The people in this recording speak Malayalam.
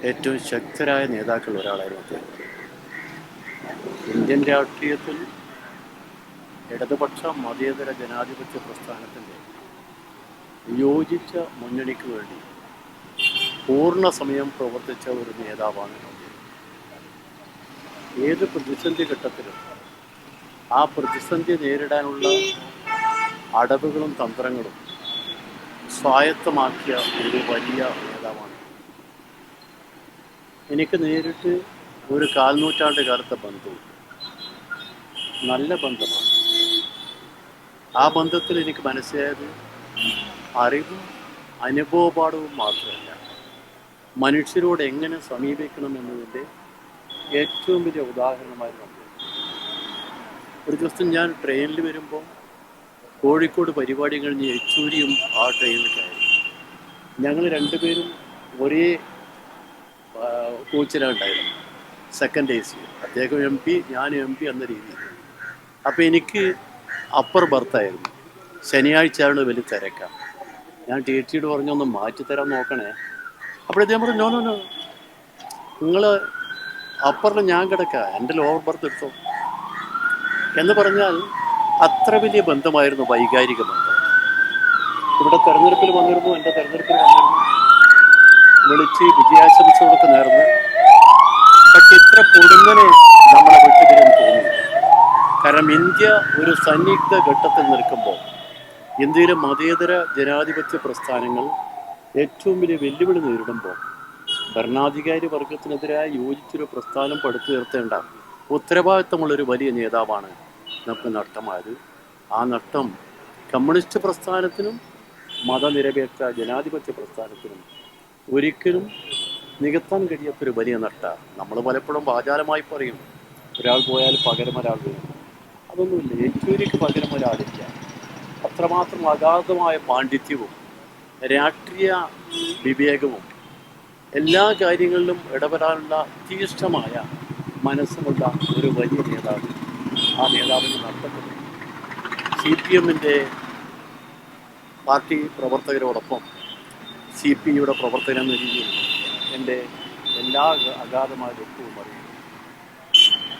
ഏറ്റവും ശക്തരായ നേതാക്കൾ ഒരാളായിരുന്നു അദ്ദേഹം. ഇന്ത്യൻ രാഷ്ട്രീയത്തിൽ ഇടതുപക്ഷ മതേതര ജനാധിപത്യ പ്രസ്ഥാനത്തിന്റെ യോജിച്ച മുന്നണിക്ക് വേണ്ടി പൂർണ സമയം പ്രവർത്തിച്ച ഒരു നേതാവാണ് ഏത് പ്രതിസന്ധി ഘട്ടത്തിലും ആ പ്രതിസന്ധി നേരിടാനുള്ള അടവുകളും തന്ത്രങ്ങളും സ്വായത്തമാക്കിയ ഒരു വലിയ എനിക്ക് നേരിട്ട് ഒരു കാൽനൂറ്റാണ്ട് കാലത്തെ ബന്ധവും നല്ല ബന്ധമാണ്. ആ ബന്ധത്തിൽ എനിക്ക് മനസ്സിലായത് അറിവും അനുഭവപാഠവും മാത്രമല്ല മനുഷ്യരോട് എങ്ങനെ സമീപിക്കണം എന്നതിന്റെ ഏറ്റവും വലിയ ഉദാഹരണമായി നമ്മൾ ഒരു ദിവസം ഞാൻ ട്രെയിനിൽ വരുമ്പോൾ കോഴിക്കോട് പരിപാടി കഴിഞ്ഞ് യെച്ചൂരിയും ആ ട്രെയിനിൽ കയറി. ഞങ്ങൾ രണ്ടുപേരും ഒരേ കോച്ചിലുണ്ടായിരുന്നു സെക്കൻഡ് എ സി അദ്ദേഹം എം പി ഞാൻ എം പി എന്ന രീതിയിൽ. അപ്പോൾ എനിക്ക് അപ്പർ ബർത്തായിരുന്നു ശനിയാഴ്ചയാണ് വലിയ തിരക്കാം. ഞാൻ ടി ടിയോട് പറഞ്ഞു ഒന്ന് മാറ്റിത്തരാൻ നോക്കണേ. അദ്ദേഹം പറഞ്ഞു നോ നോ നോ നിങ്ങൾ അപ്പറിൽ ഞാൻ കിടക്കുക എന്റെ ലോവർ ബർത്ത് എടുത്തോ. എന്ന് പറഞ്ഞാൽ അത്ര വലിയ ബന്ധമായിരുന്നു വൈകാരിക ബന്ധം. ഇവിടെ തെരഞ്ഞെടുപ്പിൽ വന്നിരുന്നു എന്റെ തെരഞ്ഞെടുപ്പിൽ വന്നിരുന്നു. വിളിച്ച് വിജയാശംസകളൊക്കെ ഇന്ത്യ ഒരു സന്നിഗ്ധ ഘട്ടത്തിൽ നിൽക്കുമ്പോൾ ഇന്ത്യയിലെ മതേതര ജനാധിപത്യ പ്രസ്ഥാനങ്ങൾ ഏറ്റവും വലിയ വെല്ലുവിളി നേരിടുമ്പോൾ ഭരണാധികാരി വർഗത്തിനെതിരായി യോജിച്ചൊരു പ്രസ്ഥാനം പടുത്തുയർത്തേണ്ട ഉത്തരവാദിത്തമുള്ളൊരു വലിയ നേതാവാണ് നമുക്ക് നഷ്ടമായത് ആ നഷ്ടം കമ്മ്യൂണിസ്റ്റ് പ്രസ്ഥാനത്തിനും മതനിരപേക്ഷ ജനാധിപത്യ പ്രസ്ഥാനത്തിനും ഒരിക്കലും നികത്താൻ കഴിയാത്തൊരു വലിയ നഷ്ട നമ്മൾ പലപ്പോഴും വാചാലമായി പറയും ഒരാൾ പോയാൽ പകരം ഒരാൾ വരും. അതൊന്നുമില്ല. യെച്ചൂരിക്ക് പകരം ഒരാളില്ല അത്രമാത്രം അഗാധമായ പാണ്ഡിത്യവും രാഷ്ട്രീയ വിവേകവും എല്ലാ കാര്യങ്ങളിലും ഇടപെടാനുള്ള തീഷ്ടമായ മനസ്സുമുള്ള ഒരു വലിയ നേതാവ് ആ നേതാവിന് നഷ്ടപ്പെട്ടു. സി പി എമ്മിന്റെ പാർട്ടി പ്രവർത്തകരോടൊപ്പം സി പി ഐയുടെ പ്രവർത്തനം രീതിയിൽ എന്റെ എല്ലാ അഗാധമായ ദുഃഖവും അറിയുന്നു.